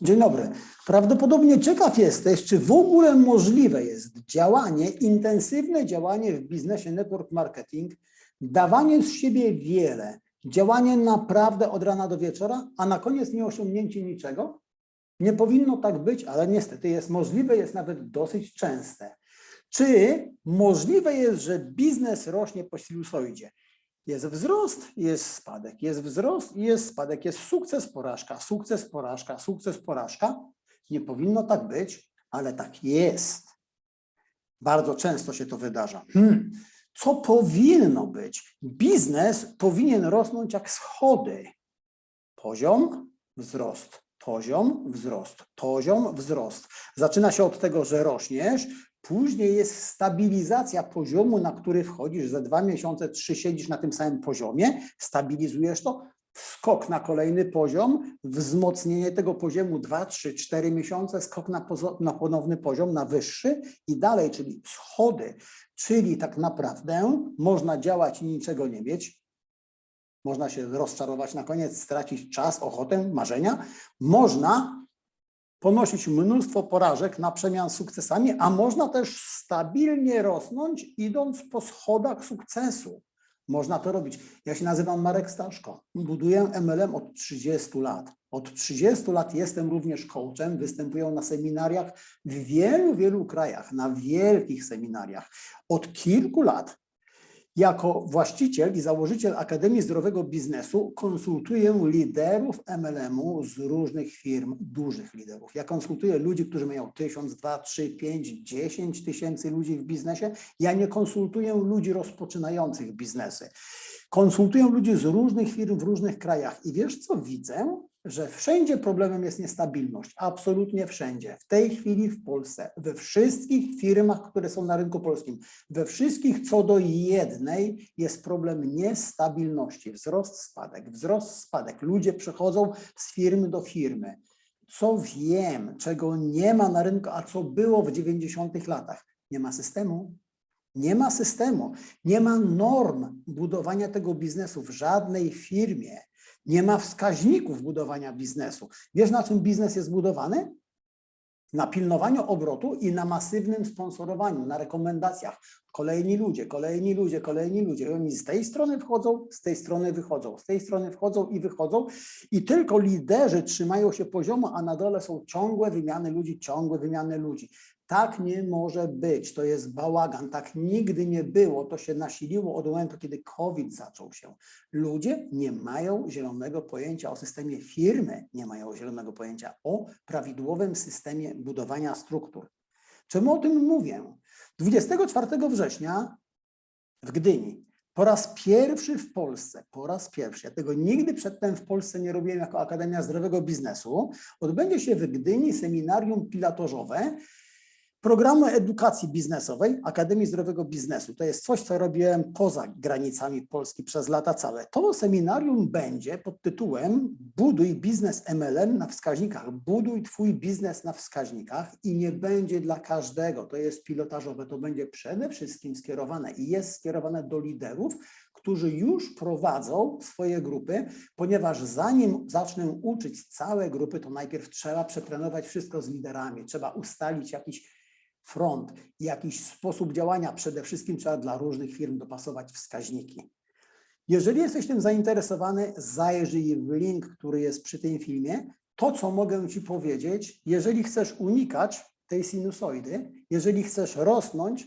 Dzień dobry. Prawdopodobnie ciekaw jesteś, czy w ogóle możliwe jest działanie, intensywne działanie w biznesie network marketing, dawanie z siebie wiele, działanie naprawdę od rana do wieczora, a na koniec nie osiągnięcie niczego? Nie powinno tak być, ale niestety jest możliwe, jest nawet dosyć częste. Czy możliwe jest, że biznes rośnie po sinusoidzie? Jest wzrost, jest spadek, jest wzrost i jest spadek, jest sukces, porażka, sukces, porażka, sukces, porażka. Nie powinno tak być, ale tak jest. Bardzo często się to wydarza. Hmm. Co powinno być? Biznes powinien rosnąć jak schody. Poziom, wzrost, poziom, wzrost, poziom, wzrost. Zaczyna się od tego, że rośniesz, Później jest stabilizacja poziomu, na który wchodzisz. Za dwa miesiące, trzy siedzisz na tym samym poziomie, stabilizujesz to, skok na kolejny poziom, wzmocnienie tego poziomu dwa, trzy, cztery miesiące, skok na, na ponowny poziom, na wyższy i dalej, czyli schody. Czyli tak naprawdę można działać i niczego nie mieć. Można się rozczarować na koniec, stracić czas, ochotę, marzenia. Można ponosić mnóstwo porażek na przemian sukcesami, a można też stabilnie rosnąć, idąc po schodach sukcesu. Można to robić. Ja się nazywam Marek Staszko. Buduję MLM od 30 lat. Od 30 lat jestem również coachem, występuję na seminariach w wielu, wielu krajach, na wielkich seminariach. Od kilku lat jako właściciel i założyciel Akademii Zdrowego Biznesu konsultuję liderów MLM-u z różnych firm, dużych liderów. Ja konsultuję ludzi, którzy mają 1000, 2, 3, 5, 10 tysięcy ludzi w biznesie. Ja nie konsultuję ludzi rozpoczynających biznesy. Konsultuję ludzi z różnych firm w różnych krajach i wiesz co widzę? Że wszędzie problemem jest niestabilność, absolutnie wszędzie. W tej chwili w Polsce, we wszystkich firmach, które są na rynku polskim, we wszystkich co do jednej jest problem niestabilności. Wzrost, spadek, wzrost, spadek. Ludzie przechodzą z firmy do firmy. Co wiem, czego nie ma na rynku, a co było w 90 latach? Nie ma systemu. Nie ma systemu, nie ma norm budowania tego biznesu w żadnej firmie. Nie ma wskaźników budowania biznesu. Wiesz, na czym biznes jest budowany? Na pilnowaniu obrotu i na masywnym sponsorowaniu, na rekomendacjach. Kolejni ludzie, kolejni ludzie, kolejni ludzie. I oni z tej strony wchodzą, z tej strony wychodzą, z tej strony wchodzą i wychodzą. I tylko liderzy trzymają się poziomu, a na dole są ciągłe wymiany ludzi, ciągłe wymiany ludzi. Tak nie może być, to jest bałagan, tak nigdy nie było, to się nasiliło od momentu, kiedy COVID zaczął się. Ludzie nie mają zielonego pojęcia o systemie firmy, nie mają zielonego pojęcia o prawidłowym systemie budowania struktur. Czemu o tym mówię? 24 września w Gdyni po raz pierwszy w Polsce, po raz pierwszy, ja tego nigdy przedtem w Polsce nie robiłem jako Akademia Zdrowego Biznesu, odbędzie się w Gdyni seminarium pilotażowe programu edukacji biznesowej Akademii Zdrowego Biznesu. To jest coś, co robiłem poza granicami Polski przez lata całe. To seminarium będzie pod tytułem Buduj biznes MLM na wskaźnikach. Buduj twój biznes na wskaźnikach i nie będzie dla każdego. To jest pilotażowe. To będzie przede wszystkim skierowane i jest skierowane do liderów, którzy już prowadzą swoje grupy, ponieważ zanim zacznę uczyć całe grupy, to najpierw trzeba przetrenować wszystko z liderami, trzeba ustalić jakiś front, jakiś sposób działania. Przede wszystkim trzeba dla różnych firm dopasować wskaźniki. Jeżeli jesteś tym zainteresowany, zajrzyj w link, który jest przy tym filmie. To, co mogę Ci powiedzieć, jeżeli chcesz unikać tej sinusoidy, jeżeli chcesz rosnąć,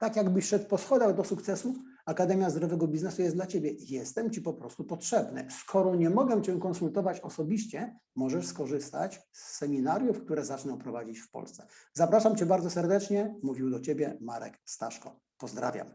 tak jakbyś szedł po schodach do sukcesu, Akademia Zdrowego Biznesu jest dla Ciebie. Jestem Ci po prostu potrzebny. Skoro nie mogę Cię konsultować osobiście, możesz skorzystać z seminariów, które zacznę prowadzić w Polsce. Zapraszam Cię bardzo serdecznie. Mówił do Ciebie Marek Staszko. Pozdrawiam.